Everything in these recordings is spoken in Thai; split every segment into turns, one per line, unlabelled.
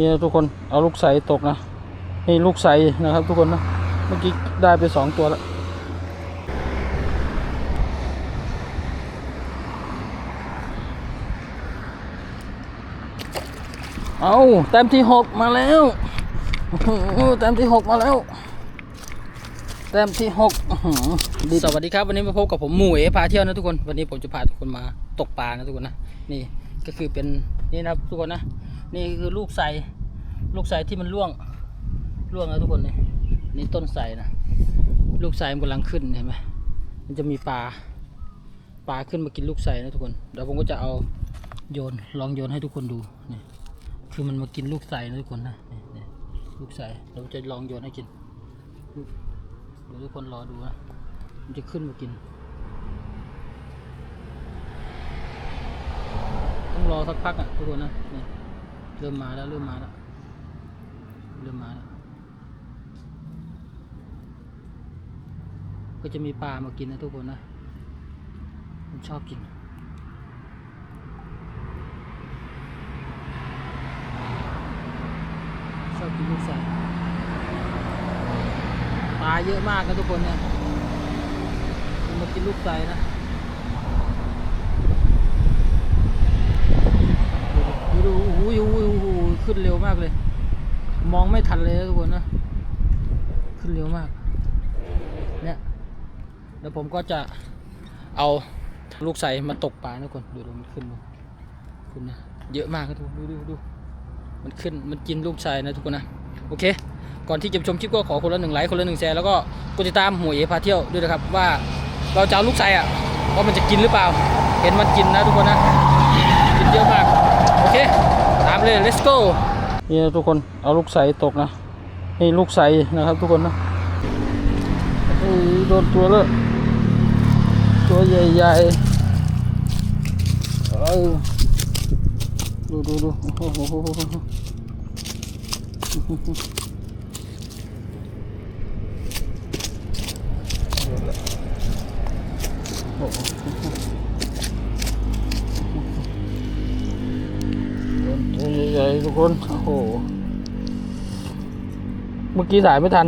นี่นะทุกคนเอาลูกใสตกนะนี่ลูกใสนะครับ ทุกคนนะเมื่อกี้ได้ไปสองตัวแล้วเอาแต้มที่หกมาแล้วโอ้โหแต้มที่หกมาแล้วแต้มที่หกสวัสดีครับวันนี้มาพบกับผมหมูเอพาเที่ยวนะทุกคน วันนี้ผมจะพาทุกคนมาตกปลานะทุกคนนะนี่ก็คือเป็นนี่นะครับทุกคนนะ นี่คือลูกไทรลูกไทรที่มันร่วงร่วงนะทุกคนนี่นี่ต้นไทรนะลูกไทรมันกำลังขึ้นเห็นไหมมันจะมีปลาปลาขึ้นมากินลูกไทรนะทุกคนเดี๋ยวผมก็จะเอาโยนลองโยนให้ทุกคนดูนี่คือมันมากินลูกไทรนะทุกคนนะนี่ลูกไทรเราจะลองโยนให้กินเดี๋ยวทุกคนรอดูนะมันจะขึ้นมากินต้องรอสักพักอะทุกคนนะนี่ เริ่มมาแล้วเริ่มมาแล้วเริ่มมาแล้วก็จะมีปลามากินนะทุกคนนะมันชอบกินชอบกินลูกใส่ปลาเยอะมากนะทุกคนเนี่ยมันมากินลูกไก่นะดูดูโอ้โหโอ้โหโอ้โหขึ้ นเร็วมากเลย มองไม่ทันเลยนะทุกคนนะ ขึ้นเร็วมาก เนี่ยเดี๋ยวผมก็จะเอาลูกใส่มาตกปลานะทุกคนดูดูมันขึ้นดูขึ้นนะเยอะมากนะทุกคนดูดูดูมันขึ้นมันกินลูกชายนะทุกคนนะโอเค ก่อนที่จะชมคลิปก็ขอคนละหนึ่งไลค์คนละหนึ่งแชร์แล้วก็กดติดตามหัวเอพาเที่ยวด้วยนะครับว่าเราจะเอาลูกไซอะว่ามันจะกินหรือเปล่า เห็นมันกินนะทุกคนนะกินเยอะมากโอเคามเลย let's go นี่นะทุกคนเอาลูกใสตกนะนี่ลูกใสนะครับทุกคนนะเฮ้ยโดนตัวแล้วตัวใหญ่ๆเออดูดูดูโอ้โห ทุกคน โอ้โห เมื่อกี้สายไม่ทัน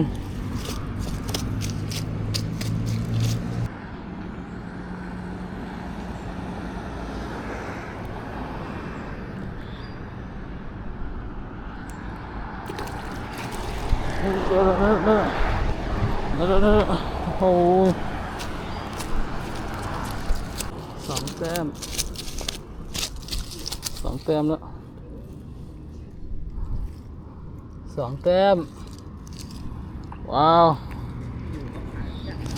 โอ้โหสองแต้มสองแต้มแล้ว สองแต้ม ว้าว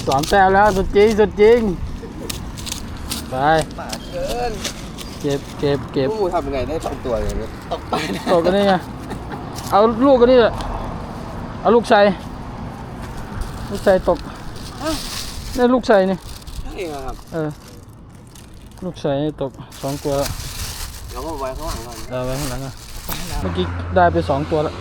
สองแต้มแล้วสุดจริงสุดจริง ไป
ป่าเกิน
เก็บเก็บเก็บ
ผู้ทำยังไงได้สองตัวอย่างเงี้ยตกปลา
ตกกันนี่ไงเอาลูกกันนี่แหละเอาลูกใส่ลูกใส่ตกนี่ลูกใส่นี่
ใช่ครับ
เออลูกใส่ตกสองตัวแล้ว
เราก็ไว้ข้างหลังก่อน
เอาไว้ข้างหลังอะเมื่อกี้ได้ไปสองตัวแล้ว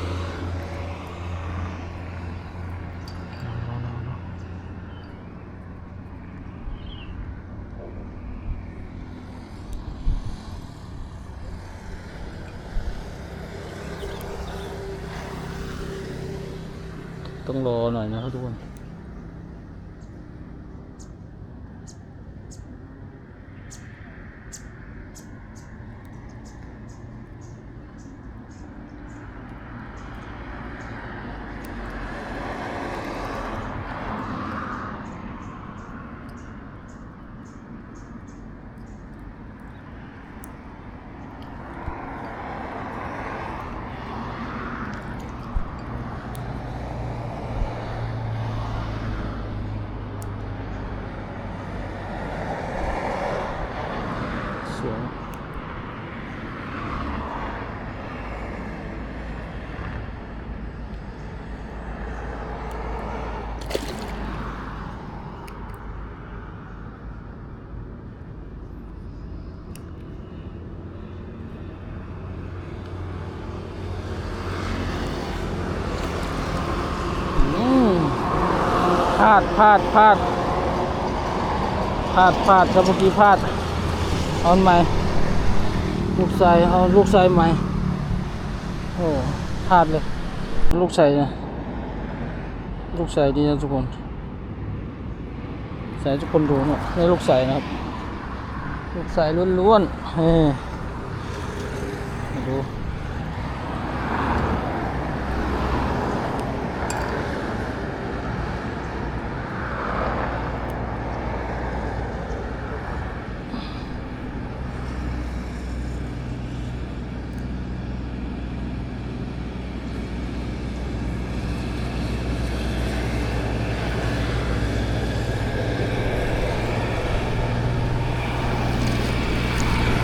ต้องรอหน่อยนะครับทุกคน สวยพลาดพลาดพลาดพลาดพลาดครับเมื่อกี้พลาด เอาใหม่ ลูกใส่เอาลูกใส่ใหม่ โอ้พลาดเลย ลูกใส่นะลูกใส่ดีนะทุกคน ใส่ทุกคนดูเนี่ยนี่ลูกใส่นะครับ ลูกใส่ล้วนๆเฮ้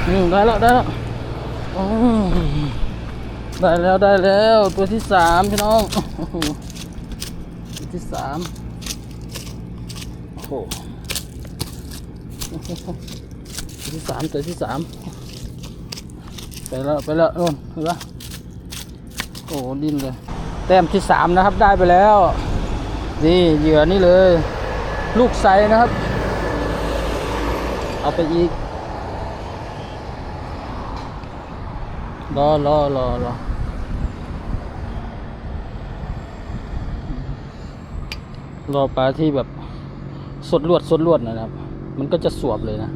อืมได้แล้วได้แล้วได้แล้วได้แล้วตัวที่สามพี่น้องตัวที่สามโอ้โหตัวที่สามตัวที่สามไปแล้วไปแล้วนู่นเห็นปะโอ้ดิ้นเลยแต้มที่สามนะครับได้ไปแล้ว นี่เหยื่อนี่เลย ลูกไซนะครับ เอาไปอีก รอรอรอรอรอปลาที่แบบสดลวดสดลวดนะครับ มันก็จะสวบเลยนะ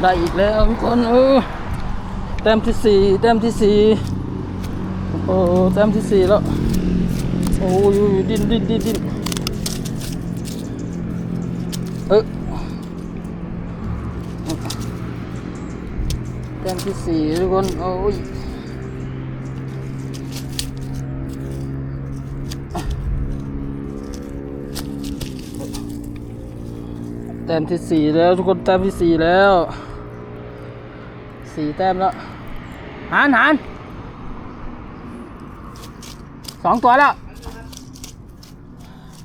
ได้อีกแล้วทุกคนเออ ต้มที่สี่แต้มที่สี่โอ้แต้มที่สี่แล้ว โอ้ยดิ้นดิ้นดิ้นดิ้นเออแต้มที่สี่ทุกคน โอ้ยแต้มที่สี่แล้วทุกคนแต้มที่สี่แล้ว สี่แต้มแล้วหันหันสองตัวแล้ว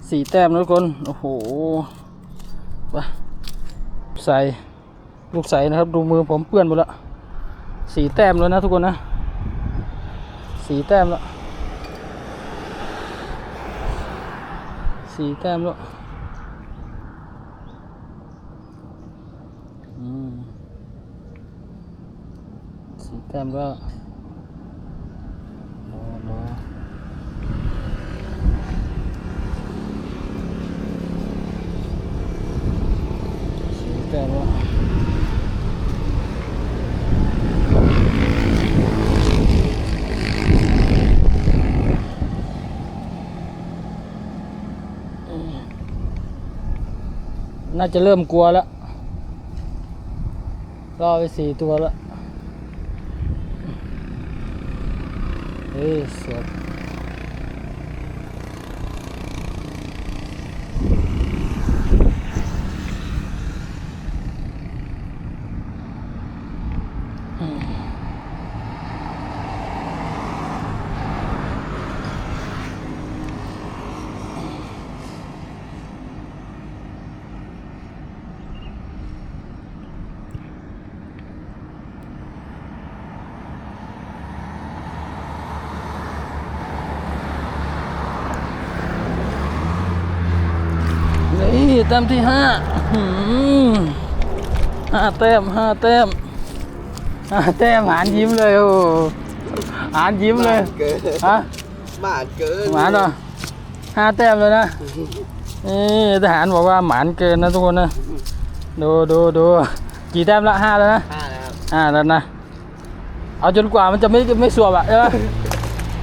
สี่แต้มทุกคน โอ้โหไปใส่ลูกใส่นะครับ ดูมือผมเปื้อนหมดแล้วสี่แต้มแล้วนะทุกคนนะสี่แต้มแล้วสี่แต้มแล้วอืม สีแต้มก็รอรอสีแต้มก็น่าจะเริ่มกลัวแล้วรอไปสี่ตัวแล้ว เแต้มที่ห้าหืมห้าแต้มห้าแต้มห้าแต้มหานยิ้มเลยโอ้หานยิ้มเลย
เกิน
ฮะ
หมาเกิน
หมานเหรอห้าแต้มเลยนะนี่ทหารบอกว่าหมานเกินนะทุกคนนะดูดูดูกี่แต้มละห้าแล้วนะ
ห้าแล้วครับ
ห้าแล้วนะ เอาจนกว่ามันจะไม่ไม่สวบอะใช่ไหม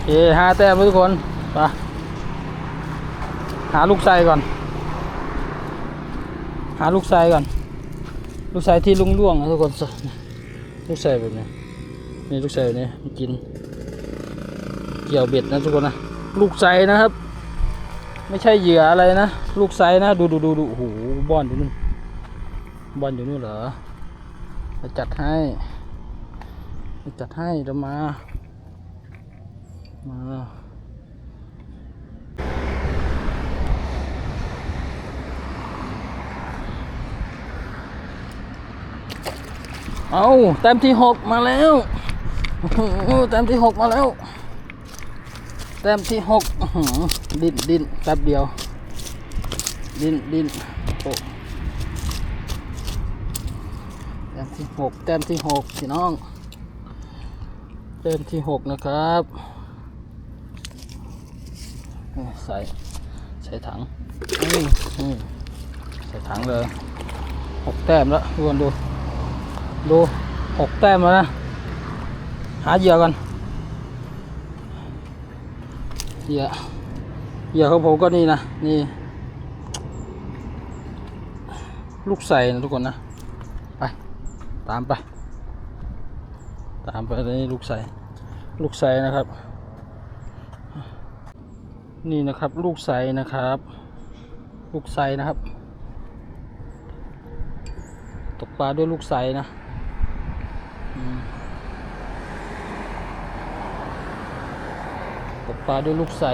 เอ้ห้าแต้มแล้วทุกคนไปหาลูกไส้ก่อน หาลูกไส้ก่อน ลูกไส้ที่ลุ่งล่วงนะทุกคนลูกไส้แบบนี้นี่ลูกไส้แบบนี้มันกิน เกี่ยวเบ็ดนะทุกคนนะลูกไส้นะครับ ไม่ใช่เหยื่ออะไรนะ ลูกไส้นะดูดูดูดูโอ้โหบอนอยู่นู่นบอนอยู่นู่นเหรอจะจัดให้จะจัดให้เดี๋ยวมามา เอาแต้มที่หกมาแล้วโอ้โหแต้มที่หกมาแล้วแต้มที่หกดินดินแป๊บเดียว ดินดินโอ้แต้มที่หกแต้มที่หกพี่น้องแต้มที่หกนะครับใส่ใส่ถังใส่ถังเลยหกแต้มแล้วทุกคนดู ดูหกแต้มแล้วนะ หาเหยื่อกันเหยื่อเหยื่อของผมก็นี่นะ นี่ ลูกใส่นะทุกคนนะ ไป ตามไป ตามไปนี่ลูกใส่ ลูกใส่นะครับ นี่นะครับลูกใส่นะครับ ลูกใส่นะครับ ตกปลาด้วยลูกใส่นะ ตกปลาด้วยลูกใส่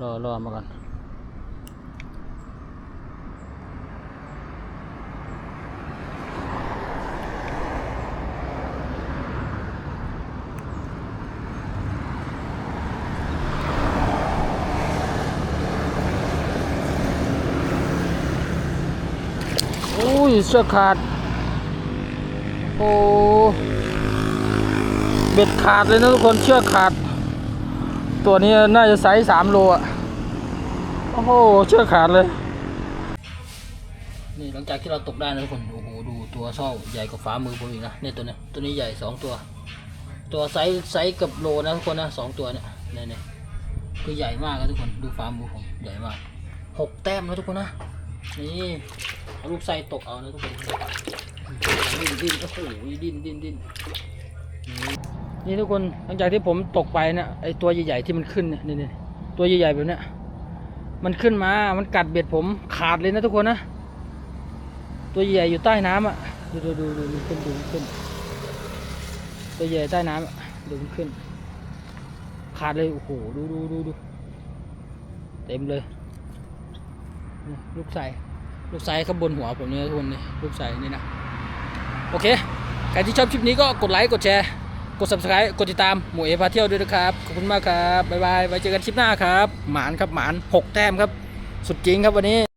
รอรอมาก่อนอุ้ย เสื้อขาด โอ้ เบ็ดขาดเลยนะทุกคนเชือกขาด ตัวนี้น่าจะไซส์สามโลอะ โอ้โห เชือกขาดเลย นี่หลังจากที่เราตกได้นะทุกคน โอ้โห ดูตัวเศร้าใหญ่กว่าฝ่ามือผมอีกนะเนี่ยตัวนี้ตัวนี้ใหญ่สองตัว ตัวไซส์ไซส์เกับโลนะทุกคนนะสองตัวเนี่ยเนี่ยเนี่ยคือใหญ่มากนะทุกคน ดูฝ่ามือผมใหญ่มากหกแต้มนะทุกคนนะ นี่เอาลูกไส้ตกเอานะทุกคนดิ้นดิ้นโอ้โหดิ้นดิ้นดิ้นนี่ทุกคนหลังจากที่ผมตกไปเนี่ยไอตัวใหญ่ๆที่มันขึ้นเนี่ยนี่ตัวใหญ่ๆแบบเนี้ยมันขึ้นมา มันกัดเบ็ดผมขาดเลยนะทุกคนนะ ตัวใหญ่อยู่ใต้น้ำอะ ดูดูดูดูมันขึ้นดูมันขึ้น ตัวใหญ่ใต้น้ำอะดูมันขึ้น ขาดเลย โอ้โห ดูดูดูดู เต็มเลย ลูกใส่ลูกใส่ข้างบนหัวผมเนี่ยทุกคนนี่ลูกใส่นี่นะ โอเค ใครที่ชอบคลิปนี้ก็กดไลค์ กดแชร์ กด subscribe กดติดตามหมูเอพาเที่ยวด้วยนะครับ ขอบคุณมากครับ บ๊ายบาย ไว้เจอกันคลิปหน้าครับ หมานครับ หมานหกแต้มครับ สุดจริงครับวันนี้